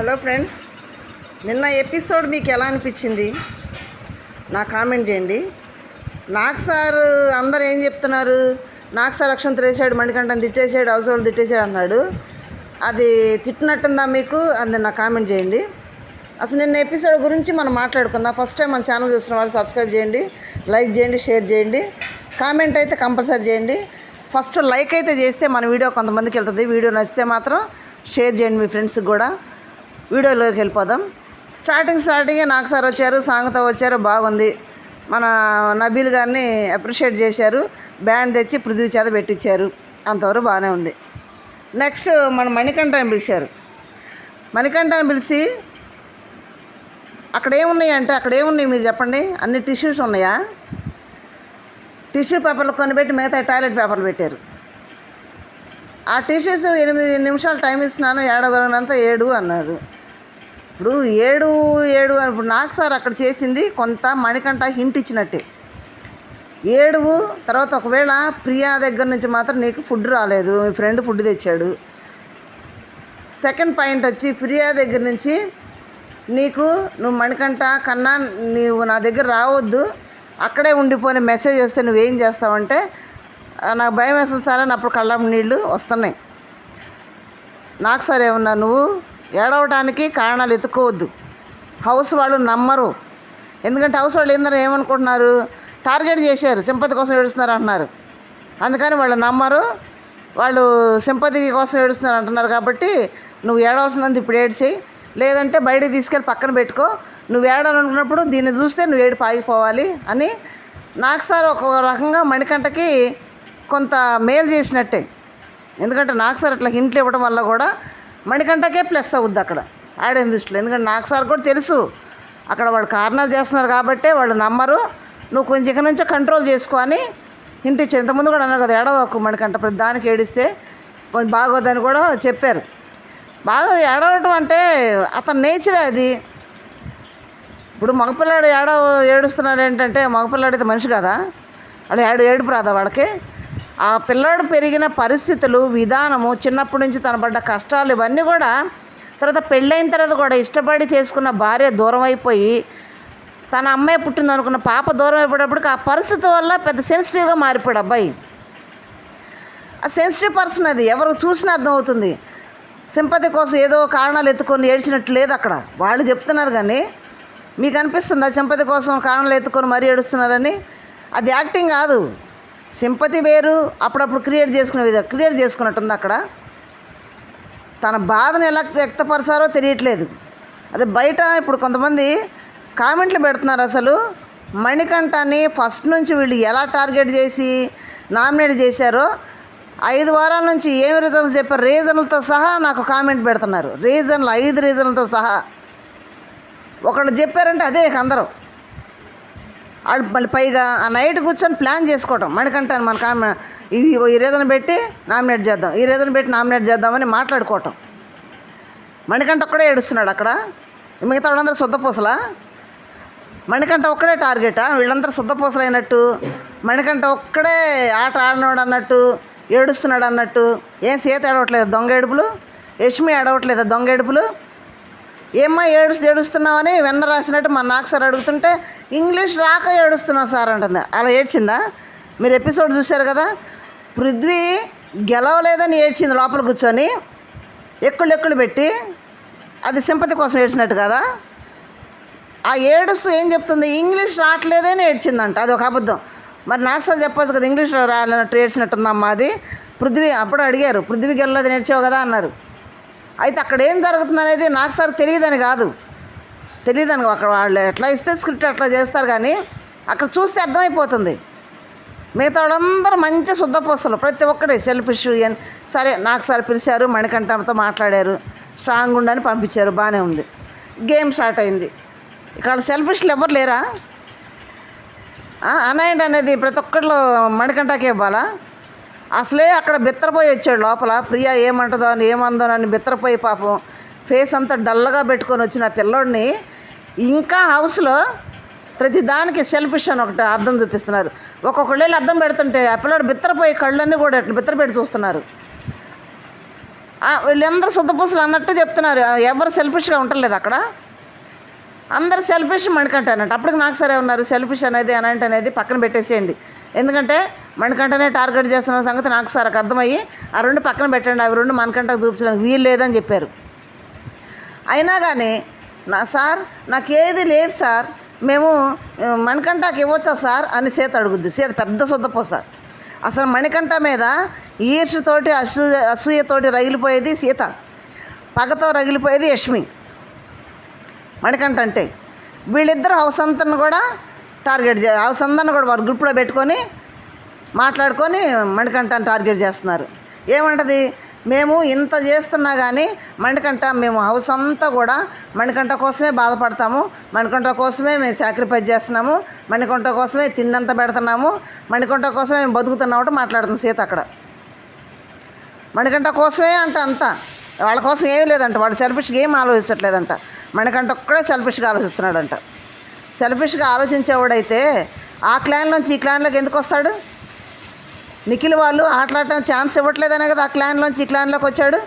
Hello friends నిన్న episode మీకు ఎలా అనిపించింది? నా కామెంట్ చేయండి. నాకు సార్ అందరు ఏం చెప్తున్నారు? నాకు సార్ అక్షం తిరేసాడు మణికంఠని తిట్టేసాడు అవసరం తిట్టేశాడు తిట్టేసాడు అన్నాడు. అది తిట్టినట్టుందా మీకు? అది నా కామెంట్ చేయండి. అసలు నిన్న ఎపిసోడ్ గురించి మనం మాట్లాడుకుందాం. ఫస్ట్ టైం మన ఛానల్ చూస్తున్న వాళ్ళు సబ్స్క్రైబ్ చేయండి లైక్ చేయండి షేర్ చేయండి. కామెంట్ అయితే కంపల్సరీ చేయండి. ఫస్ట్ లైక్ అయితే చేస్తే మన వీడియో కొంతమందికి వెళ్తుంది. వీడియో నచ్చితే మాత్రం షేర్ చేయండి మీ ఫ్రెండ్స్కి కూడా. వీడియోలోకి వెళ్ళిపోదాం. స్టార్టింగ్ స్టార్టింగే నాకు సార్ వచ్చారు సాంగ్తో వచ్చారు బాగుంది. మన నబీల్ గారిని అప్రిషియేట్ చేశారు బ్యాండ్ తెచ్చి పృథ్వీ చేత పెట్టించారు. అంతవరకు బాగానే ఉంది. నెక్స్ట్ మన మణికంఠని పిలిచారు. మణికంఠని పిలిచి అక్కడ ఏమున్నాయి అంటే అక్కడ ఏమున్నాయి మీరు చెప్పండి? అన్ని టిష్యూస్ ఉన్నాయా? టిష్యూ పేపర్లు కొనిపెట్టి మిగతా టాయిలెట్ పేపర్లు పెట్టారు. ఆ టిష్యూస్ ఎనిమిది నిమిషాలు టైం ఇస్తున్నాను ఏడవలనంతా ఏడు అన్నారు ఇప్పుడు ఏడు ఏడు ఇప్పుడు నాకు సార్ అక్కడ చేసింది కొంత మణికంట హింట్ ఇచ్చినట్టే. ఏడువు తర్వాత ఒకవేళ ప్రియా దగ్గర నుంచి మాత్రం నీకు ఫుడ్ రాలేదు మీ ఫ్రెండ్ ఫుడ్ తెచ్చాడు. సెకండ్ పాయింట్ వచ్చి ప్రియా దగ్గర నుంచి నీకు నువ్వు మణికంట కన్నా నీవు నా దగ్గర రావద్దు అక్కడే ఉండిపోయిన మెసేజ్ వస్తే నువ్వేం చేస్తావంటే నాకు భయం వేస్తుంది సార్ అని అప్పుడు కళ్ళ నీళ్ళు వస్తున్నాయి. నాకు సార్ ఏమన్నా నువ్వు ఏడవటానికి కారణాలు ఎత్తుకోవద్దు. హౌస్ వాళ్ళు నమ్మరు. ఎందుకంటే హౌస్ వాళ్ళు ఏందని ఏమనుకుంటున్నారు? టార్గెట్ చేశారు. సింపతి కోసం ఏడుస్తున్నారు అంటున్నారు. అందుకని వాళ్ళు నమ్మరు. వాళ్ళు సింపతి కోసం ఏడుస్తున్నారు అంటున్నారు కాబట్టి నువ్వు ఏడవలసినంత ఇప్పుడు ఏడ్చేయి. లేదంటే బయటికి తీసుకెళ్ళి పక్కన పెట్టుకో. నువ్వు ఏడాలనుకున్నప్పుడు దీన్ని చూస్తే నువ్వు ఏడు పాగిపోవాలి అని నాకు సార్ ఒక రకంగా మణికంటకి కొంత మేలు చేసినట్టే. ఎందుకంటే నాకు సార్ అట్లా హింట్లు ఇవ్వడం వల్ల కూడా మణికంటకే ప్లస్ అవుద్ది అక్కడ. ఆడే దృష్టిలో? ఎందుకంటే నాకు సార్ కూడా తెలుసు. అక్కడ వాళ్ళు కార్నర్ చేస్తున్నారు కాబట్టే వాళ్ళు నమ్మరు. నువ్వు కొంచెం ఇక నుంచో కంట్రోల్ చేసుకో అని ఇంటి ఇంతకుముందు కూడా అన్నారు కదా ఏడవకు మణికంట ప్రతి దానికి ఏడిస్తే కొంచెం బాగోదని కూడా చెప్పారు. బాగా ఏడవటం అంటే అతని నేచరే అది. ఇప్పుడు మగపిల్లాడు ఏడవ ఏడుస్తున్నాడు ఏంటంటే మగపిల్లాడు అయితే మనిషి కదా? అలా ఏడు ఏడుపు రాదా వాళ్ళకి? ఆ పిల్లాడు పెరిగిన పరిస్థితులు విధానము చిన్నప్పటి నుంచి తనబడ్డ కష్టాలు ఇవన్నీ కూడా తర్వాత పెళ్ళైన తర్వాత కూడా ఇష్టపడి చేసుకున్న భార్య దూరం అయిపోయి తన అమ్మాయి పుట్టింది అనుకున్న పాప దూరం అయిపోయేటప్పటికి ఆ పరిస్థితి వల్ల పెద్ద సెన్సిటివ్గా మారిపోయాడు అబ్బాయి. ఆ సెన్సిటివ్ పర్సన్ అది. ఎవరు చూసినా అర్థమవుతుంది. సింపతి కోసం ఏదో కారణాలు ఎత్తుకొని ఏడ్చినట్టు లేదు అక్కడ. వాళ్ళు చెప్తున్నారు కానీ మీకు అనిపిస్తుందా? సింపతి కోసం కారణాలు ఎత్తుకొని మరీ ఏడుస్తున్నారని? అది యాక్టింగ్ కాదు. సింపతి వేరు అప్పుడప్పుడు క్రియేట్ చేసుకునే విధంగా క్రియేట్ చేసుకున్నట్టుంది అక్కడ. తన బాధను ఎలా వ్యక్తపరచారో తెలియట్లేదు. అదే బయట ఇప్పుడు కొంతమంది కామెంట్లు పెడుతున్నారు అసలు. మణికంఠాన్ని ఫస్ట్ నుంచి వీళ్ళు ఎలా టార్గెట్ చేసి నామినేట్ చేశారో ఐదు వారాల నుంచి ఏమి రీజన్స్ చెప్పారు రీజన్లతో సహా నాకు కామెంట్ పెడుతున్నారు. రీజన్లు ఐదు రీజన్లతో సహా. ఒకళ్ళు చెప్పారంటే అదే ఇక అందరూ మళ్ళీ పైగా ఆ నైట్ కూర్చొని ప్లాన్ చేసుకోవటం. మణికంఠని మన కామె ఇది ఈ రీజన్ పెట్టి నామినేట్ చేద్దాం. ఈ రీజన్ పెట్టి నామినేట్ చేద్దామని మాట్లాడుకోవటం. మణికంఠ ఒక్కడే ఏడుస్తున్నాడు అక్కడ. మిగతా వాళ్ళందరూ శుద్ధపూసలా మణికంఠ ఒక్కడే టార్గెటా? వీళ్ళందరూ శుద్ధపూసలు అయినట్టు మణికంఠ ఒక్కడే ఆట ఆడినాడు అన్నట్టు ఏడుస్తున్నాడు అన్నట్టు ఏం సీత ఏడవట్లేదు? దొంగ ఏడుపులు? యష్మి ఏడవట్లేదు? దొంగ ఏడుపులు? ఏమ్మా ఏడు ఏడుస్తున్నావని వెన్న రాసినట్టు మా నాకు సార్ అడుగుతుంటే ఇంగ్లీష్ రాక ఏడుస్తున్నా సార్ అంటుంది అలా ఏడ్చిందా మీరు ఎపిసోడ్ చూశారు కదా పృథ్వీ గెలవలేదని ఏడ్చింది లోపల కూర్చొని ఎక్కులు ఎక్కులు పెట్టి అది సింపతి కోసం ఏడ్చినట్టు కదా ఆ ఏడుస్తూ ఏం చెప్తుంది ఇంగ్లీష్ రావట్లేదని ఏడ్చిందంట అది ఒక అబద్ధం మరి నాకు సార్ చెప్పొచ్చు కదా ఇంగ్లీష్లో రాలేనట్టు ఏడ్చినట్టుందమ్మా అది పృథ్వీ అప్పుడు అడిగారు పృథ్వీ గెలలేదు నేర్చావు కదా అన్నారు అయితే అక్కడ ఏం జరుగుతుంది అనేది నాకు సార్ తెలియదని కాదు. తెలియదని అక్కడ వాళ్ళు ఎట్లా ఇస్తే స్క్రిప్ట్ అట్లా చేస్తారు కానీ అక్కడ చూస్తే అర్థమైపోతుంది. మిగతా వాళ్ళందరూ మంచి శుద్ధపోస్తులు ప్రతి ఒక్కటి సెల్ఫిష్ అని సరే నాకు సార్ పిలిచారు మణికంఠంతో మాట్లాడారు స్ట్రాంగ్ ఉండని పంపించారు బాగానే ఉంది. గేమ్ స్టార్ట్ అయింది. ఇక్కడ సెల్ఫిష్లు ఎవరు లేరా? అనాయండి అనేది ప్రతి ఒక్కళ్ళు మణికంఠకే ఇవ్వాలా? అసలే అక్కడ బిత్తరపోయి వచ్చాడు లోపల. ప్రియా ఏమంటుందో అని ఏమందో అని బిత్తరపోయి పాపం ఫేస్ అంతా డల్గా పెట్టుకొని వచ్చిన పిల్లోడిని ఇంకా హౌస్లో ప్రతి దానికి సెల్ఫిష్ అని ఒకటి అర్థం చూపిస్తున్నారు. ఒక్కొక్కళ్ళు అర్థం పెడుతుంటే ఆ పిల్లోడు బిత్తరపోయి కళ్ళన్నీ కూడా అట్లా బిత్తర పెట్టి చూస్తున్నారు. వీళ్ళందరూ శుద్ధపూసలు అన్నట్టు చెప్తున్నారు. ఎవరు సెల్ఫిష్గా ఉండలేదు అక్కడ. అందరు సెల్ఫిష్ మణికంఠ అన్నట్టు. అప్పటికి నాకు సరే ఉన్నారు. సెల్ఫిష్ అనేది అనంట అనేది పక్కన పెట్టేసేయండి. ఎందుకంటే మణికంఠనే టార్గెట్ చేస్తున్న సంగతి నాకు సార్ అర్థమయ్యి ఆ రెండు పక్కన పెట్టండి అవి రెండు మనకంటకు చూపించడానికి వీలు లేదని చెప్పారు. అయినా కానీ నా సార్ నాకేది లేదు సార్ మేము మణికంఠకి ఇవ్వచ్చా సార్ అని సీత అడుగుద్ది. సీత పెద్ద సొద్దపోస అసలు మణికంఠ మీద ఈర్షతోటి అసూ అసూయతోటి రగిలిపోయేది సీత. పగతో రగిలిపోయేది యష్మి. మణికంఠ అంటే. వీళ్ళిద్దరు హౌస్ అంతను కూడా టార్గెట్ చే హౌస్ కూడా వారు గ్రూప్లో పెట్టుకొని మాట్లాడుకొని మణికంఠాన్ని టార్గెట్ చేస్తున్నారు. ఏమంటది? మేము ఇంత చేస్తున్నా కానీ మణికంఠ మేము హౌస్ అంతా కూడా మణికంఠ కోసమే బాధపడతాము. మణికంఠ కోసమే మేము సాక్రిఫైస్ చేస్తున్నాము. మణికంఠ కోసమే తిండంత పెడుతున్నాము. మణికంఠ కోసమే మేము బతుకుతున్నామంటే మాట్లాడుతుంది సీత అక్కడ. మణికంఠ కోసమే అంట అంతా. వాళ్ళ కోసం ఏమీ లేదంట. వాడు సెల్ఫిష్గా ఏం ఆలోచించట్లేదంట. మణికంఠ ఒక్కడే సెల్ఫిష్గా ఆలోచిస్తున్నాడంట. సెల్ఫిష్గా ఆలోచించేవాడైతే ఆ క్లాన్లోంచి ఈ క్లాన్లోకి ఎందుకు వస్తాడు? నిఖిల్ వాళ్ళు ఆటలాడటానికి ఛాన్స్ ఇవ్వట్లేదనే కదా ఆ క్లాన్లోంచి ఈ క్లాన్లోకి వచ్చాడు?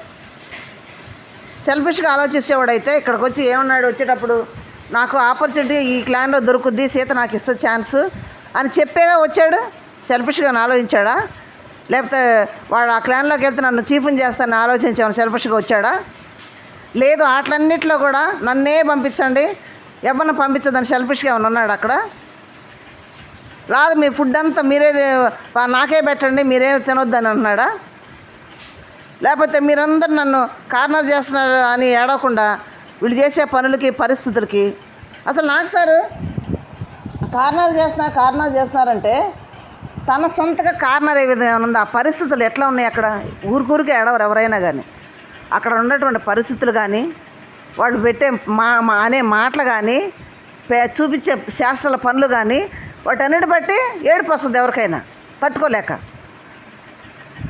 సెల్ఫిష్గా ఆలోచించేవాడైతే ఇక్కడికి వచ్చి ఏమన్నాడు? వచ్చేటప్పుడు నాకు ఆపర్చునిటీ ఈ క్లాన్లో దొరుకుద్ది సీత నాకు ఇస్తే ఛాన్స్ అని చెప్పేగా వచ్చాడు. సెల్ఫిష్గా ఆలోచించాడా? లేకపోతే వాడు ఆ క్లాన్లోకి వెళ్తే నన్ను చీఫ్ని చేస్తానని ఆలోచించాను సెల్ఫిష్గా వచ్చాడా? లేదు ఆటలన్నింటిలో కూడా నన్నే పంపించండి ఎవరిని పంపించదని సెల్ఫిష్గా ఏమైనా ఉన్నాడు అక్కడ? రాదు మీ ఫుడ్ అంతా మీరే నాకే పెట్టండి మీరే తినొద్దని అంటున్నాడా? లేకపోతే మీరందరూ నన్ను కార్నర్ చేస్తున్నారు అని ఏడవకుండా వీళ్ళు చేసే పనులకి పరిస్థితులకి. అసలు నాకు సార్ కార్నర్ చేస్తున్నారు కార్నర్ చేస్తున్నారంటే తన సొంతగా కార్నర్ ఏ విధంగా ఉంది? ఆ పరిస్థితులు ఎట్లా ఉన్నాయి అక్కడ? ఊరికూరికి ఏడవరు ఎవరైనా కానీ అక్కడ ఉన్నటువంటి పరిస్థితులు కానీ వాళ్ళు పెట్టే మా మా అనే మాటలు కానీ పే- చూపించే శాస్త్రాల పనులు కానీ వాటన్నిటి బట్టి ఏడుపు వస్తుంది ఎవరికైనా తట్టుకోలేక.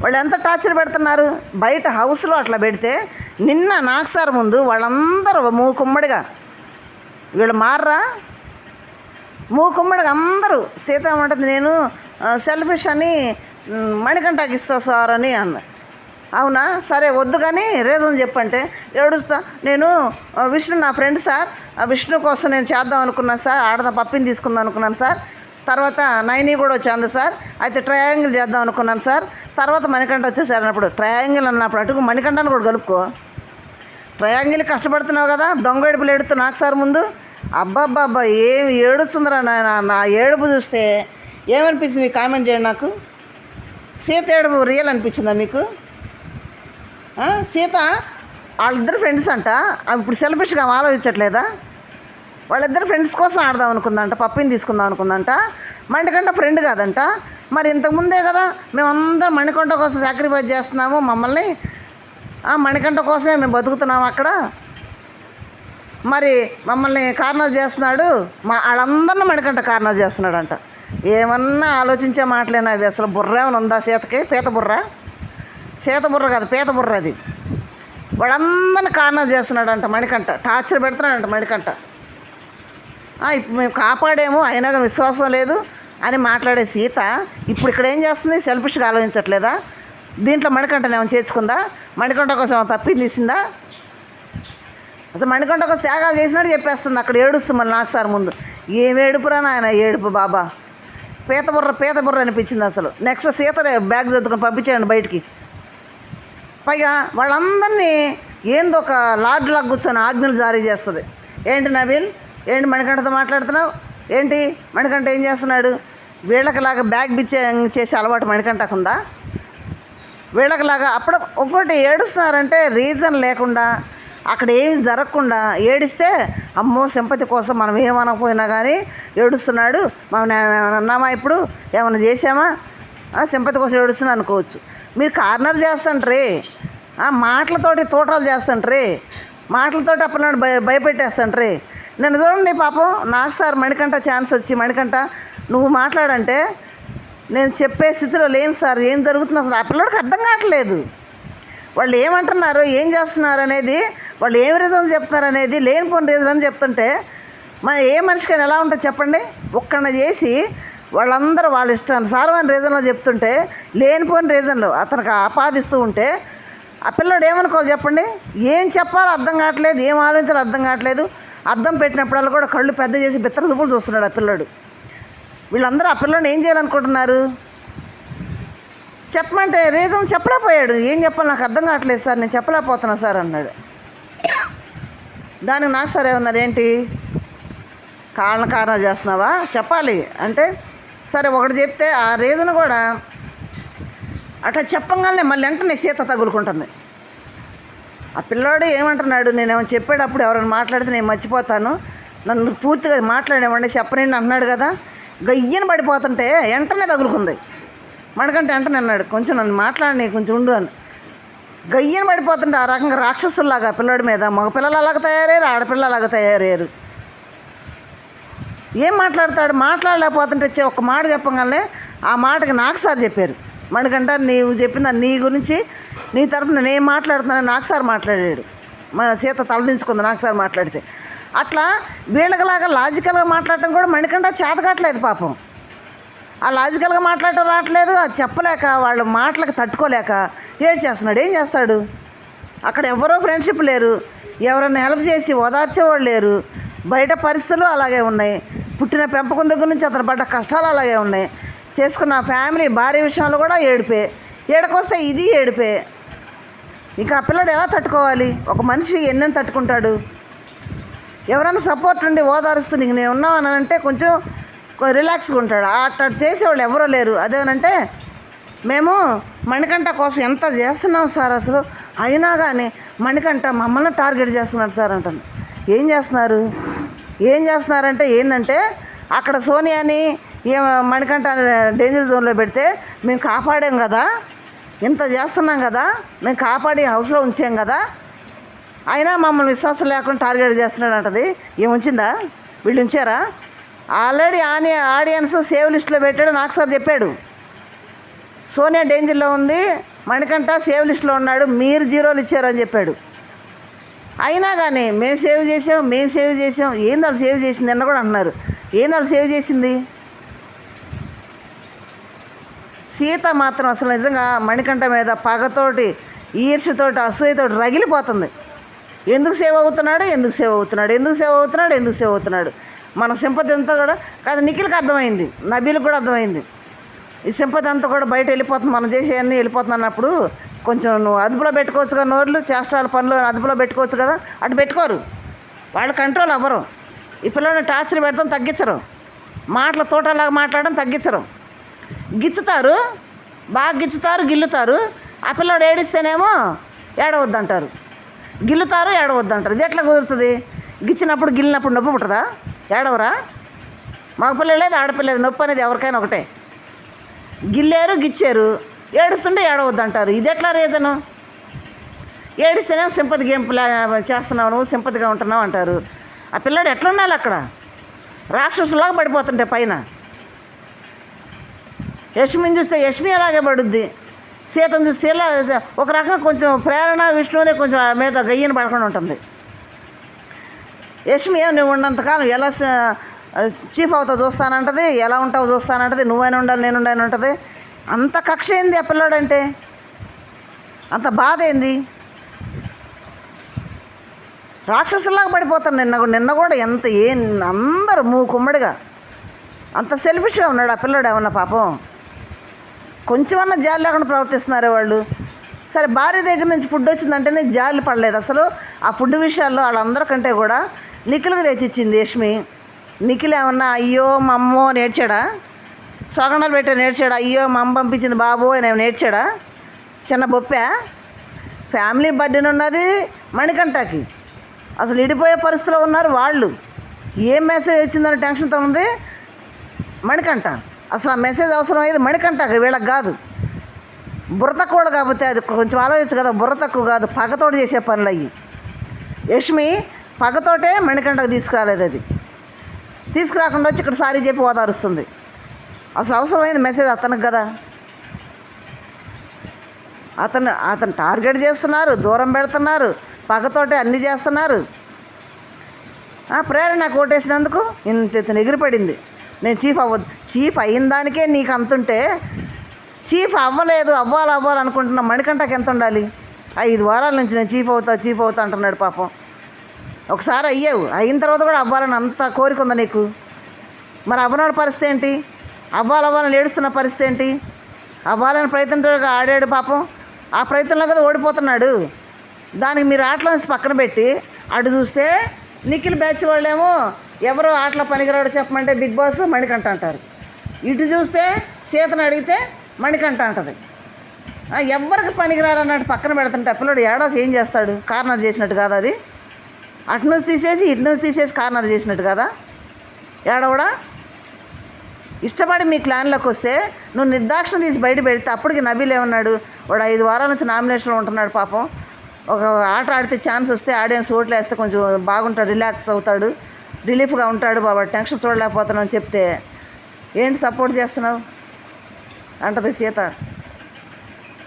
వాళ్ళు ఎంత టార్చర్ పెడుతున్నారు? బయట హౌస్లో అట్లా పెడితే నిన్న నాకు సార్ ముందు వాళ్ళందరూ మూకుమ్మడిగా వీళ్ళు మారరా? మూకుమ్మడిగా అందరూ సీత ఏమంటుంది నేను సెల్ఫిష్ అని మ్, మణికంఠకి ఇస్తా సార్ అని అన్నారు అవునా? సరే వద్దు కానీ రీజన్ చెప్పంటే. ఏడుస్తా. నేను విష్ణు నా ఫ్రెండ్ సార్. విష్ణు కోసం నేను చేద్దాం అనుకున్నాను సార్. ఆడదా పప్పిని తీసుకుందాం అనుకున్నాను సార్. తర్వాత నైని కూడా వచ్చింది సార్. అయితే ట్రయాంగిల్ చేద్దాం అనుకున్నాను సార్. తర్వాత మణికంఠ వచ్చేసారు అన్నప్పుడు. ట్రయాంగిల్ అన్నప్పుడు అటుకు మణికంఠని కూడా కలుపుకో. ట్రయాంగిల్ కష్టపడుతున్నావు కదా? దొంగ ఏడుపులు ఏడుతూ నాకు సార్ ముందు. అబ్బాబ్బాబ్బా ఏం ఏడుస్తుందిరా నాయన? నా ఏడుపు చూస్తే ఏమనిపించింది మీకు కామెంట్ చేయండి నాకు. సీత ఏడుపు రియల్ అనిపించిందా మీకు? సీత వాళ్ళిద్దరు ఫ్రెండ్స్ అంట. ఇప్పుడు సెల్ఫిష్గా ఆలోచించట్లేదా? వాళ్ళిద్దరు ఫ్రెండ్స్ కోసం ఆడదాం అనుకుందంట పప్పిని తీసుకుందాం అనుకుందంట. మణికంట ఫ్రెండ్ కాదంట. మరి ఇంతకుముందే కదా మేమందరం మణికంట కోసం సాక్రిఫైస్ చేస్తున్నాము మమ్మల్ని. ఆ మణికంట కోసమే మేము బతుకుతున్నాము అక్కడ. మరి మమ్మల్ని కార్నర్ చేస్తున్నాడు. మా వాళ్ళందరిని మణికంట కార్నర్ చేస్తున్నాడంట. ఏమన్నా ఆలోచించే మాటలేనా అవి? అసలు బుర్ర ఏమైనా ఉందా సీతకి? పీత బుర్ర? సీత బుర్ర కాదు పీత బుర్ర అది. వాళ్ళందరిని కారణం చేస్తున్నాడంట మణికంట టార్చర్ పెడుతున్నాడంట మణికంట ఇప్పుడు మేము కాపాడేము అయినా కానీ విశ్వాసం లేదు అని మాట్లాడే సీత ఇప్పుడు ఇక్కడ ఏం చేస్తుంది? సెల్ఫిష్గా ఆలోచించట్లేదా? దీంట్లో మణికంఠని ఏమైనా చేర్చుకుందా? మణికంఠ కోసం పప్పి తీసిందా? అసలు మణికంఠ కోసం త్యాగాలు చేసినట్టు చెప్పేస్తుంది. అక్కడ ఏడుస్తుంది మళ్ళీ నాకు సార్ ముందు. ఏం ఏడుపురా నాయన ఏడుపు బాబా. పీత బుర్ర బుర్ర అనిపించింది అసలు. నెక్స్ట్ సీత బ్యాగ్ చదువుకొని పంపించేయండి బయటికి. పైగా వాళ్ళందరినీ ఏందో ఒక లాడ్లా కూర్చొని ఆజ్ఞలు జారీ చేస్తుంది. ఏంటి నవీల్ ఏంటి మణికంఠతో మాట్లాడుతున్నావు? ఏంటి? మణికంఠ ఏం చేస్తున్నాడు? వీళ్ళకిలాగా బ్యాగ్ బిచ్చే చేసే అలవాటు మణికంఠకు ఉందా? వీళ్ళకిలాగా అప్పుడు ఇంకోటి ఏడుస్తున్నారంటే రీజన్ లేకుండా అక్కడ ఏమి జరగకుండా ఏడిస్తే అమ్మో సింపతి కోసం మనం ఏమనకపోయినా కానీ ఏడుస్తున్నాడు. మనం అన్నామా ఇప్పుడు? ఏమైనా చేసామా ఆ, సింపతి కోసం ఏడుస్తున్నా అనుకోవచ్చు. మీరు కార్నర్ చేస్తుంటారే ఆ, మాటలతోటి తోటలు చేస్తుంటారే మాటలతోటి అప్పుడు భయ భయపెట్టేస్తుంటారే నన్ను చూడండి పాపం నాకు సార్ మణికంట ఛాన్స్ వచ్చి. మణికంట నువ్వు మాట్లాడంటే నేను చెప్పే స్థితిలో లేను సార్. ఏం జరుగుతుందో అసలు ఆ పిల్లడికి అర్థం కావట్లేదు. వాళ్ళు ఏమంటున్నారు ఏం చేస్తున్నారు అనేది వాళ్ళు ఏం రీజన్ చెప్తున్నారు అనేది లేనిపోని రీజన్ అని చెప్తుంటే మన ఏ మనిషికైనా ఎలా ఉంటుంది చెప్పండి? ఒక్కన చేసి వాళ్ళందరూ వాళ్ళ ఇష్టానుసారమైన రీజన్లో చెప్తుంటే లేనిపోని రీజన్లు అతనికి ఆపాదిస్తూ ఉంటే ఆ పిల్లడు ఏమనుకోవాలి చెప్పండి? ఏం చెప్పాలో అర్థం కావట్లేదు ఏం ఆలోచించాలో అర్థం కావట్లేదు. అర్థం పెట్టినప్పుడల్లా కూడా కళ్ళు పెద్ద చేసి బిత్తర చూపులు చూస్తున్నాడు ఆ పిల్లడు. వీళ్ళందరూ ఆ పిల్లని ఏం చేయాలనుకుంటున్నారు? చెప్పమంటే రీజన్ చెప్పలేకపోయాడు ఏం చెప్పాలి నాకు అర్థం కావట్లేదు సార్ నేను చెప్పలేకపోతున్నా సార్ అన్నాడు. దానికి నాకు సార్ ఏమన్నారు ఏంటి? కారణ కారణాలు చేస్తున్నావా? చెప్పాలి. అంటే సరే ఒకటి చెప్తే ఆ రీజన్ కూడా అట్లా చెప్పంగానే మళ్ళీ వెంటనే సీత తగులుకుంటుంది. ఆ పిల్లోడు ఏమంటున్నాడు నేనేమో చెప్పేటప్పుడు ఎవరైనా మాట్లాడితే నేను మర్చిపోతాను. నన్ను పూర్తిగా మాట్లాడేమండి చెప్పనండి అంటున్నాడు కదా. గయ్యని పడిపోతుంటే వెంటనే తగులుకుంది. మనకంటే వెంటనే అన్నాడు కొంచెం నన్ను మాట్లాడి కొంచెం ఉండు అని. గయ్యని పడిపోతుంటే ఆ రకంగా రాక్షసుల్లాగా పిల్లడి పిల్లోడి మీద మగ పిల్లలు అలాగ తయారయ్యారు ఆడపిల్లలు అలాగ తయారయ్యారు. ఏం మాట్లాడతాడు? మాట్లాడలేకపోతుంటే వచ్చే ఒక మాట చెప్పగానే ఆ మాటకి నాకు సార్ చెప్పారు. మణికంట నీవు చెప్పిన నీ గురించి నీ తరఫున నేను మాట్లాడుతున్నాను నాకు సార్ మాట్లాడాడు. మన సీత తలదించుకుంది నాకు సార్ మాట్లాడితే. అట్లా వీళ్ళకిలాగా లాజికల్గా మాట్లాడటం కూడా మణికంట చేతకాట్లేదు పాపం. ఆ లాజికల్గా మాట్లాడటం రావట్లేదు అది చెప్పలేక వాళ్ళ మాటలకు తట్టుకోలేక ఏం చేస్తున్నాడు? ఏం చేస్తాడు? అక్కడ ఎవరో ఫ్రెండ్షిప్ లేరు. ఎవరైనా హెల్ప్ చేసి ఓదార్చేవాళ్ళు లేరు. బయట పరిస్థితులు అలాగే ఉన్నాయి. పుట్టిన పెంపకం దగ్గర నుంచి అతను పడ్డ కష్టాలు అలాగే ఉన్నాయి. చేసుకున్న ఫ్యామిలీ భార్య విషయంలో కూడా ఏడిపే. ఏడకొస్తే ఇది ఏడిపే. ఇంకా ఆ పిల్లడు ఎలా తట్టుకోవాలి? ఒక మనిషి ఎన్నెన్ని తట్టుకుంటాడు? ఎవరైనా సపోర్ట్ ఉండి ఓదారుస్తూ నీకు నేను ఉన్నావు అని అంటే కొంచెం రిలాక్స్గా ఉంటాడు. అట్లా చేసేవాళ్ళు ఎవరో లేరు. అదేనంటే మేము మణికంఠ కోసం ఎంత చేస్తున్నాం సార్ అసలు? అయినా కానీ మణికంఠ మమ్మల్ని టార్గెట్ చేస్తున్నాడు సార్ అంటాను. ఏం చేస్తున్నారు? ఏం చేస్తున్నారంటే ఏంటంటే అక్కడ సోనియాని ఏ మణికంఠ డేంజర్ జోన్లో పెడితే మేము కాపాడాం కదా ఇంత చేస్తున్నాం కదా మేము కాపాడి హౌస్లో ఉంచాం కదా అయినా మమ్మల్ని విశ్వాసం లేకుండా టార్గెట్ చేస్తున్నాడు అంటది ఏం ఉంచిందా? వీళ్ళు ఉంచారా? ఆల్రెడీ ఆని ఆడియన్స్ సేవ్ లిస్ట్లో పెట్టాడు నాకు సార్ చెప్పాడు. సోనియా డేంజర్లో ఉంది మణికంఠ సేవ్ లిస్ట్లో ఉన్నాడు మీరు జీరోలు ఇచ్చారని చెప్పాడు. అయినా కానీ మేము సేవ్ చేసాం మేము సేవ్ చేసాం. ఏంది వాళ్ళు సేవ్ చేసింది అన్న కూడా అంటున్నారు. ఏంది వాళ్ళు సేవ్ చేసింది? సీత మాత్రం అసలు నిజంగా మణికంఠ మీద పగతోటి ఈర్ష్యతోటి అసూయతోటి రగిలిపోతుంది. ఎందుకు సేవ్ అవుతున్నాడు? ఎందుకు సేవ్ అవుతున్నాడు? ఎందుకు సేవ్ అవుతున్నాడు? ఎందుకు సేవ్ అవుతున్నాడు? మన సింపతి అంతా కూడా కాదు నిఖిల్కి అర్థమైంది. నబీలకు కూడా అర్థమైంది. ఈ సింపతి అంతా కూడా బయట వెళ్ళిపోతుంది మనం చేసే అన్నీ వెళ్ళిపోతుంది అన్నప్పుడు కొంచెం నువ్వు అదుపులో పెట్టుకోవచ్చు కదా నోర్లు చేష్టాల పనులు అదుపులో పెట్టుకోవచ్చు కదా అటు పెట్టుకోరు. వాళ్ళు కంట్రోల్ అవ్వరు. ఈ పిల్లల్ని టార్చర్ పెడతాం తగ్గించరు. మాటల తోటలాగా మాట్లాడడం తగ్గించరు. గిచ్చుతారు బాగా గిచ్చుతారు గిల్లుతారు. ఆ పిల్లడు ఏడిస్తేనేమో ఏడవద్దంటారు. గిల్లుతారు ఏడవద్దంటారు. ఇది ఎట్లా కుదురుతుంది? గిచ్చినప్పుడు గిల్లినప్పుడు నొప్పి పుట్టదా? ఏడవరా? మగపిల్ల లేదు ఆడపిల్ల లేదు. నొప్పి అనేది ఎవరికైనా ఒకటే. గిల్లారు గిచ్చారు. ఏడుస్తుంటే ఏడవద్దంటారు. ఇది ఎట్లా రీజను ఏడిస్తేనే సింపతి గేమ్ చేస్తున్నావు నువ్వు సింపతిగా ఉంటున్నావు అంటారు. ఆ పిల్లాడు ఎట్లా ఉండాలి అక్కడ? రాక్షసులాగా పడిపోతుంటే పైన. యష్మిని చూస్తే యష్మి అలాగే పడుద్ది. సీతను చూస్తే ఇలా ఒక రకంగా కొంచెం ప్రేరణ విష్ణువునే కొంచెం ఆ మీద గయ్యని పడకుండా ఉంటుంది. యష్మి ఏం నువ్వు ఉన్నంతకాలం ఎలా చీఫ్ అవుతావు చూస్తానంటది ఎలా ఉంటావు చూస్తానంటది నువ్వైనా ఉండాలి నేను ఉండాలని ఉంటుంది. అంత కక్ష ఏంది ఆ పిల్లాడంటే? అంత బాధ ఏంది? రాక్షసులాగా పడిపోతాను నిన్న కూడా- నిన్న కూడా ఎంత ఏ అందరూ మూకుమ్మడిగా అంత సెల్ఫిష్గా ఉన్నాడు ఆ పిల్లడు ఏమన్నా పాపం? కొంచెమన్నా జాలి లేకుండా ప్రవర్తిస్తున్నారే వాళ్ళు. సరే భార్య దగ్గర నుంచి ఫుడ్ వచ్చిందంటేనే జాలి పడలేదు. అసలు ఆ ఫుడ్ విషయాల్లో వాళ్ళందరికంటే కూడా నిఖిల్కి తెచ్చిచ్చింది యష్మి. నిఖిల్ ఏమన్నా అయ్యో మా అమ్మో నేర్చాడా సొగణాలు పెట్టా నేర్చాడా? అయ్యో మా అమ్మ పంపించింది బాబు అని నేర్చాడా? చిన్న బొప్పా. ఫ్యామిలీ బర్డెన్ ఉన్నది మణికంటకి అసలు ఇడిపోయే పరిస్థితిలో ఉన్నారు వాళ్ళు. ఏం మెసేజ్ వచ్చిందని టెన్షన్తో ఉంది మణికంట అసలు ఆ మెసేజ్ అవసరం అయ్యేది మణికంఠకి వీళ్ళకి కాదు. బుర్ర తక్కువ కాకపోతే అది కొంచెం ఆలోచించు కదా బుర్ర తక్కువ కాదు పగతోటి చేసే పనులు అయ్యి. యష్మి పగతోటే మణికంటకు తీసుకురాలేదు అది. తీసుకురాకుండా వచ్చి ఇక్కడ సారీ చెప్పి ఓదారుస్తుంది. అసలు అవసరమైన మెసేజ్ అతనికి కదా. అతను అతను టార్గెట్ చేస్తున్నారు దూరం పెడుతున్నారు పగతోటే అన్నీ చేస్తున్నారు. ప్రేరణ కోటేసినందుకు ఇంత ఇతను ఎగిరిపడింది. నేను చీఫ్ అవ్వద్దు చీఫ్ అయిన దానికే నీకు అంతుంటే చీఫ్ అవ్వలేదు అవ్వాలి అవ్వాలనుకుంటున్న మణికంటకి ఎంత ఉండాలి? ఐదు వారాల నుంచి నేను చీఫ్ అవుతా చీఫ్ అవుతా అంటున్నాడు పాపం. ఒకసారి అయ్యావు అయిన తర్వాత కూడా అవ్వాలని అంత కోరిక ఉందా నీకు? మరి అవ్వనాడు పరిస్థితి ఏంటి? అవ్వాలి అవ్వాలని ఏడుస్తున్న పరిస్థితి ఏంటి? అవ్వాలని ప్రయత్నంతో ఆడాడు పాపం. ఆ ప్రయత్నంలో కదా ఓడిపోతున్నాడు. దానికి మీరు ఆటలో పక్కన పెట్టి అటు చూస్తే నిఖిల్ బ్యాచ్ వాళ్ళేమో ఎవరు ఆటలో పనికిరాడు చెప్పమంటే బిగ్ బాస్ మణికంట అంటారు. ఇటు చూస్తే సీతను అడిగితే మణికంఠ అంటది. ఎవరికి పనికిరారన్నట్టు పక్కన పెడుతుంటే పిల్లడు ఏడోకి ఏం చేస్తాడు? కార్నర్ చేసినట్టు కాదా అది? అటు నుంచి తీసేసి ఇటు నుంచి తీసేసి కార్నర్ చేసినట్టు కదా? ఏడవడా? ఇష్టపడి మీ క్లాన్లోకి వస్తే నువ్వు నిర్దాక్షణ తీసి బయట పెడితే అప్పటికి నబీల్ ఏమన్నాడు? వాడు ఐదు వారాల నుంచి నామినేషన్లో ఉంటున్నాడు పాపం. ఒక ఆట ఆడితే ఛాన్స్ వస్తే ఆడియన్స్ ఓట్లు వేస్తే కొంచెం బాగుంటాడు రిలాక్స్ అవుతాడు రిలీఫ్గా ఉంటాడు బాబా. టెన్షన్ చూడలేకపోతున్నావు అని చెప్తే ఏంటి సపోర్ట్ చేస్తున్నావు? అంటది సీత.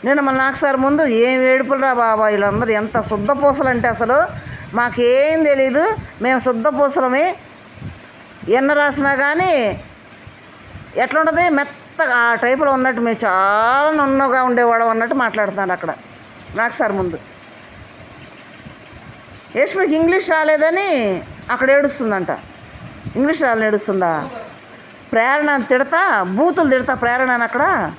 నేను మన నాకు సార్ ముందు ఏం ఏడుపులురా బాబా? వీళ్ళందరూ ఎంత శుద్ధ పూసలు అంటే అసలు మాకేం తెలీదు. మేము శుద్ధ పూసలమే. ఎన్న రాసినా కానీ ఎట్లుంటుంది? మెత్తగా ఆ టైపులో ఉన్నట్టు మేము చాలా నున్నగా ఉండేవాడు అన్నట్టు మాట్లాడుతున్నారు అక్కడ. నాకు సార్ ముందు. యశ్మికి ఇంగ్లీష్ రాలేదని అక్కడ ఏడుస్తుందంట. ఇంగ్లీష్ రాలని ఏడుస్తుందా? ప్రేరణ అని తిడతా బూతులు తిడతా ప్రేరణ అని అక్కడ.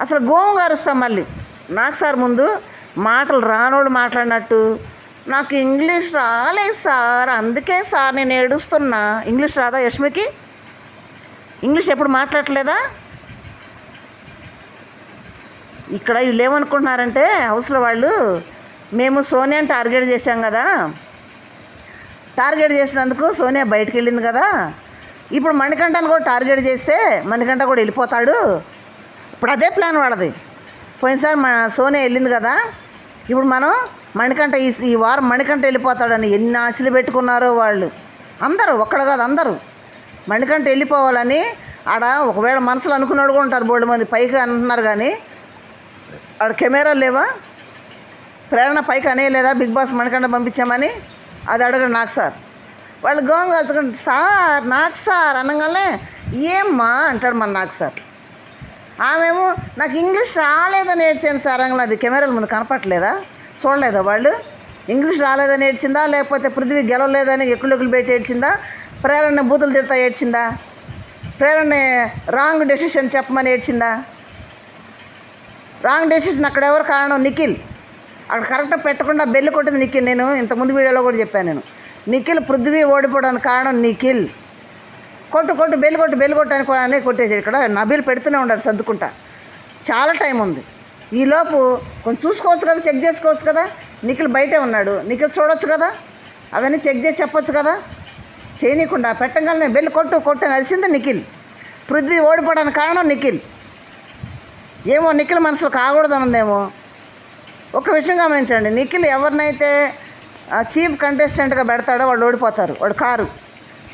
అసలు గోము గారుస్తాం మళ్ళీ. నాకు సార్ ముందు మాటలు రానోడు మాట్లాడినట్టు. నాకు ఇంగ్లీష్ రాలేదు సార్ అందుకే సార్ నేను ఏడుస్తున్నా. ఇంగ్లీష్ రాదా యష్మికి ఇంగ్లీష్ ఎప్పుడు మాట్లాడలేదా ఇక్కడ వీళ్ళు ఏమనుకుంటున్నారంటే హౌస్లో వాళ్ళు మేము సోనియాని టార్గెట్ చేశాం కదా. టార్గెట్ చేసినందుకు సోనియా బయటకు వెళ్ళింది కదా. ఇప్పుడు మణికంఠను కూడా టార్గెట్ చేస్తే మణికంఠ కూడా వెళ్ళిపోతాడు. ఇప్పుడు అదే ప్లాన్ వాడది పోయినసారి మన సోనియా వెళ్ళింది కదా. ఇప్పుడు మనం మణికంఠ ఈ ఈ వారం మణికంఠ వెళ్ళిపోతాడని ఎన్ని ఆశలు పెట్టుకున్నారో వాళ్ళు. అందరూ ఒక్కడ కాదు అందరూ. మణికంట వెళ్ళిపోవాలని ఆడ ఒకవేళ మనసులో అనుకున్నాడు కూడా ఉంటారు బోల్డ్ మంది. పైకి అంటున్నారు కానీ ఆడ కెమెరా లేవా? ప్రేరణ పైకి అనేయలేదా? బిగ్ బాస్ మణికంట పంపించామని? అది అడగడు నాకు సార్. వాళ్ళు గోంగ సార్ నాకు సార్ అనగానే ఏమ్మా అంటాడు మన నాకు సార్. ఆమెమో నాకు ఇంగ్లీష్ రాలేదని ఏడ్చాను సార్ అనగానే అది కెమెరాల ముందు కనపట్లేదా చూడలేదా వాళ్ళు? ఇంగ్లీష్ రాలేదని ఏడ్చిందా? లేకపోతే పృథ్వీ గెలవలేదని ఎక్కులు పెట్టి ఏడ్చిందా? ప్రేరణ బూతులు తిడతా ఏడ్చిందా? ప్రేరణ రాంగ్ డెసిషన్ చెప్పమని ఏడ్చిందా? రాంగ్ డెసిషన్ అక్కడ ఎవరు కారణం? నిఖిల్. అక్కడ కరెక్ట్గా పెట్టకుండా బెల్లు కొట్టింది నిఖిల్. నేను ఇంతకుముందు వీడియోలో కూడా చెప్పాను నేను. నిఖిల్ పృథ్వీ ఓడిపోవడానికి కారణం నిఖిల్. కొట్టు కొట్టు బెల్లు కొట్టు బెల్లు కొట్టు అని అని కొట్టేసాడు ఇక్కడ నబీల్ పెడుతూనే ఉన్నాడు సర్దుకుంటా. చాలా టైం ఉంది. ఈలోపు కొంచెం చూసుకోవచ్చు కదా చెక్ చేసుకోవచ్చు కదా. నిఖిల్ బయటే ఉన్నాడు. నిఖిల్ చూడొచ్చు కదా. అవన్నీ చెక్ చేసి చెప్పొచ్చు కదా. చేయనీయకుండా పెట్టగానే బెల్లు కొట్టు కొట్టు నలిసింది నిఖిల్. పృథ్వీ ఓడిపోవడానికి కారణం నిఖిల్. ఏమో నిఖిల్ మనసులో కాకూడదు ఉందేమో ఒక విషయం గమనించండి నిఖిల్ ఎవరినైతే ఆ, చీఫ్ కంటెస్టెంట్గా పెడతాడో వాళ్ళు ఓడిపోతారు. వాడు కారు.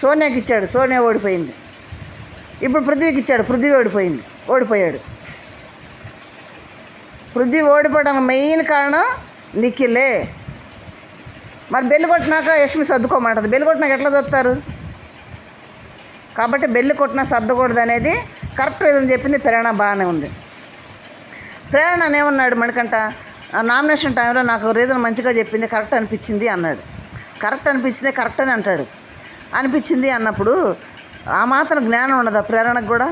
సోనియాకి ఇచ్చాడు సోనియా ఓడిపోయింది. ఇప్పుడు పృథ్వీకి ఇచ్చాడు పృథ్వీ ఓడిపోయింది ఓడిపోయాడు. పృథ్వీ ఓడిపోవడానికి మెయిన్ కారణం నిఖిలే. మరి బెల్లు కొట్టినాక యష్మి సర్దుకోమంటది. బెల్లు కొట్టినాక ఎట్లా దొరుకుతారు కాబట్టి బెల్లు కొట్టినా సర్దకూడదు అనేది కరెక్ట్ రీజన్ చెప్పింది. ప్రేరణ బాగానే ఉంది. ప్రేరణ అని ఏమన్నాడు మణికంట ఆ నామినేషన్ టైంలో నాకు రీజన్ మంచిగా చెప్పింది కరెక్ట్ అనిపించింది అన్నాడు. కరెక్ట్ అనిపించింది కరెక్ట్ అని అంటాడు. అనిపించింది అన్నప్పుడు ఆ మాత్రం జ్ఞానం ఉండదా ప్రేరణకు కూడా?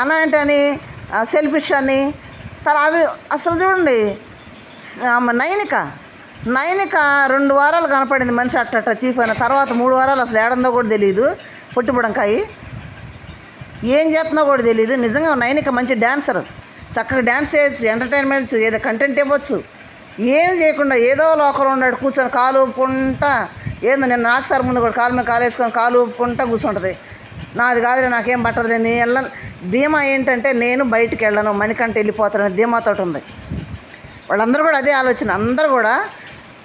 అలా ఏంటని సెల్ఫిష్ అని తర్వాత అవి అసలు చూడండి నయనిక నయనిక రెండు వారాలు కనపడింది మనిషి అట్టట్ట చీఫ్ అయిన తర్వాత మూడు వారాలు అసలు ఏడందో కూడా తెలియదు పొట్టిపుడంకాయి ఏం చేస్తుందో కూడా తెలియదు నిజంగా నైనిక మంచి డ్యాన్సర్ చక్కగా డ్యాన్స్ చేయొచ్చు ఎంటర్టైన్మెంట్స్ ఏదో కంటెంట్ ఇవ్వచ్చు. ఏం చేయకుండా ఏదో లోకల్ ఉన్నాడు కూర్చొని కాలు ఊపుకుంటా. ఏందో నేను నాకు సార్ ముందు కూడా కాలు మీద కాలు వేసుకొని కాలు ఊపుకుంటా కూర్చుంటుంది. నాది కాదులే నాకేం పట్టదులే నేను వెళ్ళను ధీమా ఏంటంటే నేను బయటికి వెళ్ళను మణికంట వెళ్ళిపోతాను ధీమాతోటి ఉంది. వాళ్ళందరూ కూడా అదే ఆలోచన. అందరూ కూడా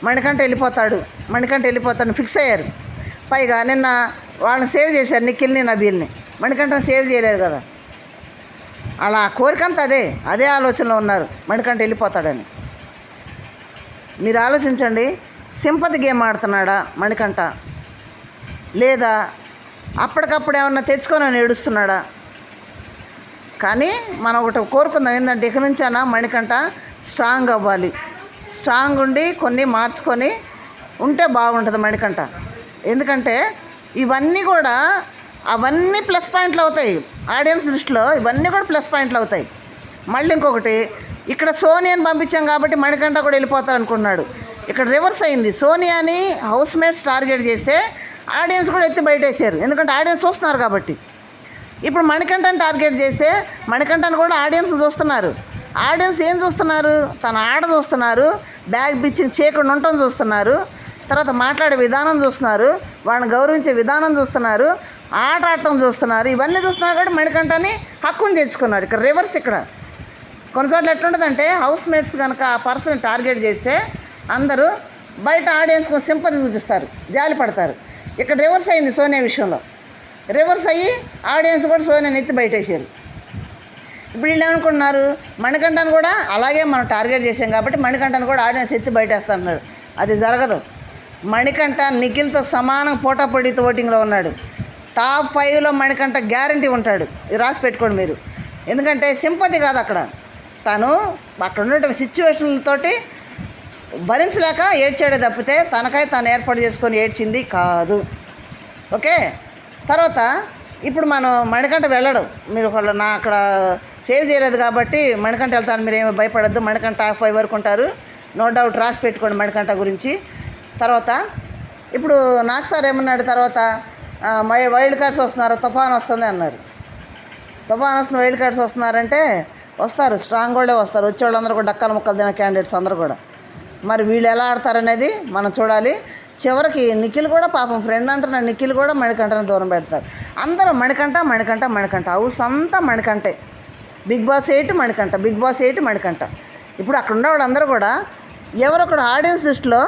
మణికంట వెళ్ళిపోతాడు. మణికంట వెళ్ళిపోతాడు. ఫిక్స్ అయ్యారు. పైగా నిన్న వాళ్ళని సేవ్ చేశారు నిఖిల్ని నబీల్ని. మణికంఠని సేవ్ చేయలేదు కదా. అలా కోరికంతా అదే అదే ఆలోచనలో ఉన్నారు. మణికంఠ వెళ్ళిపోతాడని. మీరు ఆలోచించండి. సింపతి గేమ్ ఆడుతున్నాడా మణికంఠ? లేదా అప్పటికప్పుడు ఏమన్నా తెచ్చుకొని ఏడుస్తున్నాడా? కానీ మనం ఒకటి కోరుకుందాం. ఏంటంటే ఇక నుంచైనా మణికంఠ మణికంట స్ట్రాంగ్ అవ్వాలి. స్ట్రాంగ్ ఉండి కొన్ని మార్చుకొని ఉంటే బాగుంటుంది మణికంఠ. ఎందుకంటే ఇవన్నీ కూడా అవన్నీ ప్లస్ పాయింట్లు అవుతాయి. ఆడియన్స్ దృష్టిలో ఇవన్నీ కూడా ప్లస్ పాయింట్లు అవుతాయి. మళ్ళీ ఇంకొకటి ఇక్కడ సోనియాని పంపించాం కాబట్టి మణికంఠ కూడా వెళ్ళిపోతారు అనుకున్నాడు. ఇక్కడ రివర్స్ అయింది. సోనియాని హౌస్ మేట్స్ టార్గెట్ చేస్తే ఆడియన్స్ కూడా ఎత్తి బయటేశారు. ఎందుకంటే ఆడియన్స్ చూస్తున్నారు కాబట్టి. ఇప్పుడు మణికంఠని టార్గెట్ చేస్తే మణికంఠని కూడా ఆడియన్స్ చూస్తున్నారు. ఆడియన్స్ ఏం చూస్తున్నారు? తన ఆట చూస్తున్నారు. బ్యాగ్ బిచ్చింగ్ చేయకుండా ఉండటం చూస్తున్నారు. తర్వాత మాట్లాడే విధానం చూస్తున్నారు. వాళ్ళని గౌరవించే విధానం చూస్తున్నారు. ఆట ఆడటం చూస్తున్నారు. ఇవన్నీ చూస్తున్నారు కాబట్టి మణికంఠని హక్కుని తెచ్చుకున్నారు. ఇక్కడ రివర్స్ ఇక్కడ. కొన్ని చోట్ల ఎట్లుంటుందంటే హౌస్ మేట్స్ కనుక ఆ పర్సన్ టార్గెట్ చేస్తే అందరూ బయట ఆడియన్స్ కొంచెం సింపతి చూపిస్తారు. జాలి పడతారు. ఇక్కడ రివర్స్ అయింది సోనియా విషయంలో. రివర్స్ అయ్యి ఆడియన్స్ కూడా సోనియాని ఎత్తి బయటేసారు. ఇప్పుడు వీళ్ళు ఏమనుకుంటున్నారు? మణికంఠను కూడా అలాగే మనం టార్గెట్ చేసాం కాబట్టి మణికంఠను కూడా ఆడియన్స్ ఎత్తి బయటేస్తాడు అది జరగదు. మణికంఠ నిఖిల్తో సమానం పోటాపోటీతో ఓటింగ్లో ఉన్నాడు. టాప్ ఫైవ్లో మణికంఠ గ్యారంటీ ఉంటాడు. ఇది రాసి పెట్టుకోండి మీరు. ఎందుకంటే సింపతి కాదు అక్కడ. తను అక్కడ ఉన్నటువంటి సిచ్యువేషన్లతోటి భరించలేక ఏడ్చాడే తప్పితే తనకై తాను ఏర్పాటు చేసుకొని ఏడ్చింది కాదు. ఓకే? తర్వాత ఇప్పుడు మనం మణికంఠ వెళ్ళడం. మీరు ఒకళ్ళు నా అక్కడ సేవ్ చేయలేదు కాబట్టి మణికంట వెళ్తాను మీరు ఏమి భయపడద్దు. మణికంట టాప్ ఫైవ్ వరకు ఉంటారు. నో డౌట్ రాసి పెట్టుకోండి మణికంట గురించి. తర్వాత ఇప్పుడు నాకు సార్ ఏమన్నాడు తర్వాత? మై వైల్డ్ కార్డ్స్ వస్తున్నారు తుఫాన్ వస్తుంది అన్నారు. తుఫాన్ వస్తుంది వైల్డ్ కార్డ్స్ వస్తున్నారంటే వస్తారు స్ట్రాంగ్ వాళ్ళే వస్తారు. వచ్చే వాళ్ళందరూ కూడా డక్కల ముక్కలు తిన క్యాండిడేట్స్ అందరూ కూడా. మరి వీళ్ళు ఎలా ఆడతారనేది మనం చూడాలి. చివరికి నిఖిల్ కూడా పాపం ఫ్రెండ్ అంటున్న నిఖిల్ కూడా మణికంఠని దూరం పెడతారు. అందరూ మణికంఠ మణికంఠ మణికంఠ. హౌస్ అంతా మణికంఠే. Bigg Boss eight Manikanta Bigg Boss eight Manikanta ఇప్పుడు అక్కడ ఉన్న వాళ్ళందరూ కూడా ఎవరొకడు ఆడియన్స్ దృష్టిలో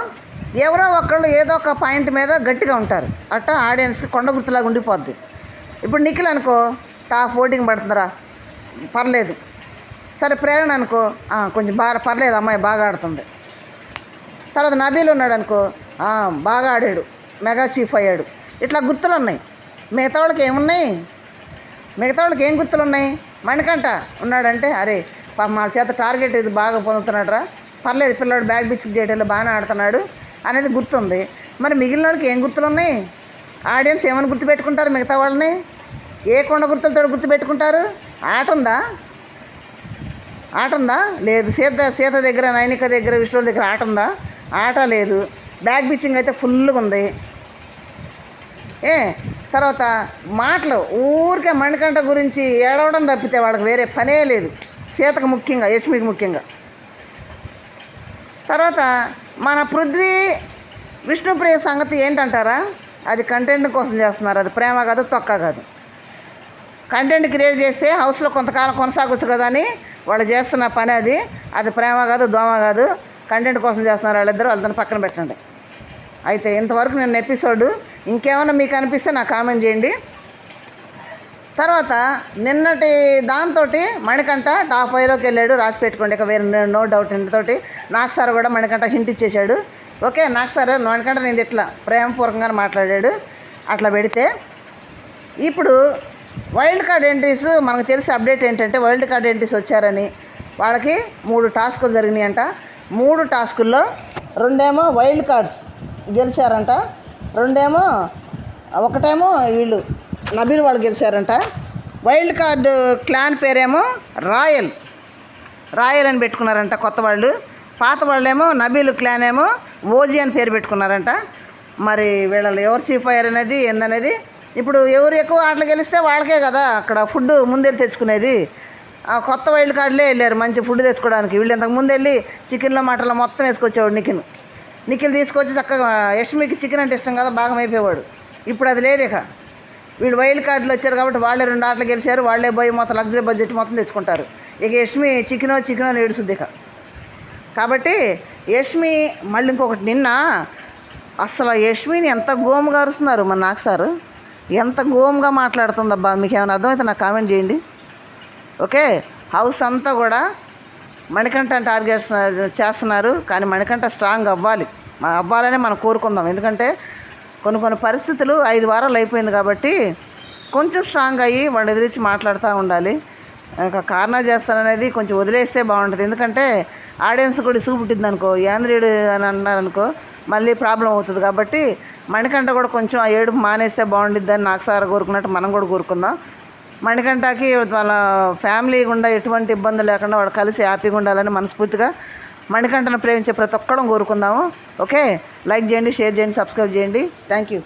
ఎవరో ఒకళ్ళు ఏదో ఒక పాయింట్ మీద గట్టిగా ఉంటారు. అట్టా ఆడియన్స్కి కొండ గుర్తులాగా ఉండిపోద్ది. ఇప్పుడు నిఖిల్ అనుకో టాప్ ఓటింగ్ పడుతుందిరా పర్లేదు. సరే ప్రేరణ అనుకో కొంచెం బాగా పర్లేదు అమ్మాయి బాగా ఆడుతుంది. తర్వాత నబీల్ ఉన్నాడు అనుకో బాగా ఆడాడు మెగా చీఫ్ అయ్యాడు. ఇట్లా గుర్తులు ఉన్నాయి. మిగతా వాళ్ళకి ఏమున్నాయి? మిగతా వాళ్ళకి ఏం గుర్తులు ఉన్నాయి? మణికంఠ ఉన్నాడంటే అరే పాప చేత టార్గెట్ ఇది బాగా పొందుతున్నాడరా? పర్లేదు పిల్లాడు బ్యాగ్ బిచ్కి చేయటంలో బాగానే ఆడుతున్నాడు అనేది గుర్తుంది. మరి మిగిలిన వాళ్ళకి ఏం గుర్తులు ఉన్నాయి ఆడియన్స్ ఏమని గుర్తుపెట్టుకుంటారు మిగతా వాళ్ళని? ఏ కొండ గుర్తులతో గుర్తుపెట్టుకుంటారు? ఆట ఉందా ఆట ఉందా లేదు. సీత సీత దగ్గర నైనిక దగ్గర విష్ణువుల దగ్గర ఆట ఉందా ఆట లేదు. బ్యాగ్ బిచ్చింగ్ అయితే ఫుల్గా ఉంది ఏ? తర్వాత మాటలు ఊరికే మణికంఠ గురించి ఏడవడం తప్పితే వాళ్ళకి వేరే పనే లేదు. సీతకు ముఖ్యంగా యక్ష్మికి ముఖ్యంగా. తర్వాత మన పృథ్వీ విష్ణుప్రియ సంగతి ఏంటంటారా? అది కంటెంట్ కోసం చేస్తున్నారు. అది ప్రేమ కాదు తొక్క కాదు. కంటెంట్ క్రియేట్ చేస్తే హౌస్లో కొంతకాలం కొనసాగొచ్చు కదా అని వాళ్ళు చేస్తున్న పని అది. అది ప్రేమ కాదు దోమ కాదు. కంటెంట్ కోసం చేస్తున్నారు వాళ్ళిద్దరు వాళ్ళని పక్కన పెట్టండి. అయితే ఇంతవరకు నేను ఎపిసోడ్ ఇంకేమైనా మీకు అనిపిస్తే నాకు కామెంట్ చేయండి. తర్వాత నిన్నటి దాంతో మణికంఠ టాప్ ఫైవ్లోకి వెళ్ళాడు రాసి పెట్టుకోండి. ఇక వేరే నో డౌట్ ఇంటితోటి నాకు సార్ కూడా మణికంఠ హింట్ ఇచ్చేశాడు. ఓకే నాకు సార్ మణికంఠ నేను ఇట్లా ప్రేమపూర్వకంగా మాట్లాడాడు. అట్లా పెడితే ఇప్పుడు వైల్డ్ కార్డ్ ఎంట్రీస్ మనకు తెలిసి అప్డేట్ ఏంటంటే వైల్డ్ కార్డ్ ఎంట్రీస్ వచ్చారని వాళ్ళకి మూడు టాస్కులు జరిగినాయంట. మూడు టాస్కుల్లో రెండేమో వైల్డ్ కార్డ్స్ గెలిచారంట. రెండేమో ఒకటేమో వీళ్ళు నబీల్ వాళ్ళు గెలిచారంట. వైల్డ్ కార్డు క్లాన్ పేరేమో రాయల్. రాయల్ అని పెట్టుకున్నారంట కొత్త వాళ్ళు. పాత వాళ్ళేమో నబీల్ క్లాన్ ఏమో ఓజీ అని పేరు పెట్టుకున్నారంట. మరి వీళ్ళలో ఎవరు చీఫ్ అయ్యారు అనేది ఏందనేది? ఇప్పుడు ఎవరు ఎక్కువ ఆటలు గెలిస్తే వాళ్ళకే కదా అక్కడ ఫుడ్ ముందెళ్ళి తెచ్చుకునేది. ఆ కొత్త వైల్డ్ కార్డులే వెళ్ళారు మంచి ఫుడ్ తెచ్చుకోవడానికి. వీళ్ళు ఇంతకు ముందు వెళ్ళి చికెన్లో మటన్లో మొత్తం వేసుకొచ్చేవాడు నిఖిల్. నిఖిల్ తీసుకొచ్చి చక్కగా యష్మికి చికెన్ అంటే ఇష్టం కదా బాగా అయిపోయేవాడు ఇప్పుడు అది లేదు ఇక. వీడు వైల్డ్ కార్డులు వచ్చారు కాబట్టి వాళ్ళే రెండు ఆటలు గెలిచారు వాళ్ళే పోయి మొత్తం లగ్జరీ బడ్జెట్ మొత్తం తెచ్చుకుంటారు. ఇక యష్మి చికెనో చికెనో ఏడుస్తుంది ఇక. కాబట్టి యష్మి మళ్ళీ ఇంకొకటి నిన్న అసలు యష్మిని ఎంత గోముగా అరుస్తున్నారు మన నాకు సారు. ఎంత గోముగా మాట్లాడుతుందబ్బా మీకు ఏమైనా అర్థమైతే నాకు కామెంట్ చేయండి. ఓకే? హౌస్ అంతా కూడా మణికంఠ టార్గెట్స్ చేస్తున్నారు. కానీ మణికంఠ స్ట్రాంగ్ అవ్వాలి. అవ్వాలని మనం కోరుకుందాం. ఎందుకంటే కొన్ని కొన్ని పరిస్థితులు ఐదు వారాలు అయిపోయింది కాబట్టి కొంచెం స్ట్రాంగ్ అయ్యి వాళ్ళు ఎదిరించి మాట్లాడుతూ ఉండాలి. కారణం చేస్తారనేది చేస్తాననేది కొంచెం వదిలేస్తే బాగుంటుంది. ఎందుకంటే ఆడియన్స్ కూడా ఇసుగు పుట్టింది అనుకో యాంద్రియుడు అని అన్నారనుకో మళ్ళీ ప్రాబ్లం అవుతుంది కాబట్టి మణికంఠ కూడా కొంచెం ఆ ఏడుపు మానేస్తే బాగుండిద్దని నాకు సార్ కోరుకున్నట్టు మనం కూడా కోరుకుందాం. మణికంఠకి వాళ్ళ ఫ్యామిలీ గుండా ఎటువంటి ఇబ్బంది లేకుండా వాడు కలిసి హ్యాపీగా ఉండాలని మనస్ఫూర్తిగా మణికంఠను ప్రేమించే ప్రతి ఒక్కడం కోరుకుందాము. ఓకే? లైక్ చేయండి షేర్ చేయండి సబ్స్క్రైబ్ చేయండి. Thank you.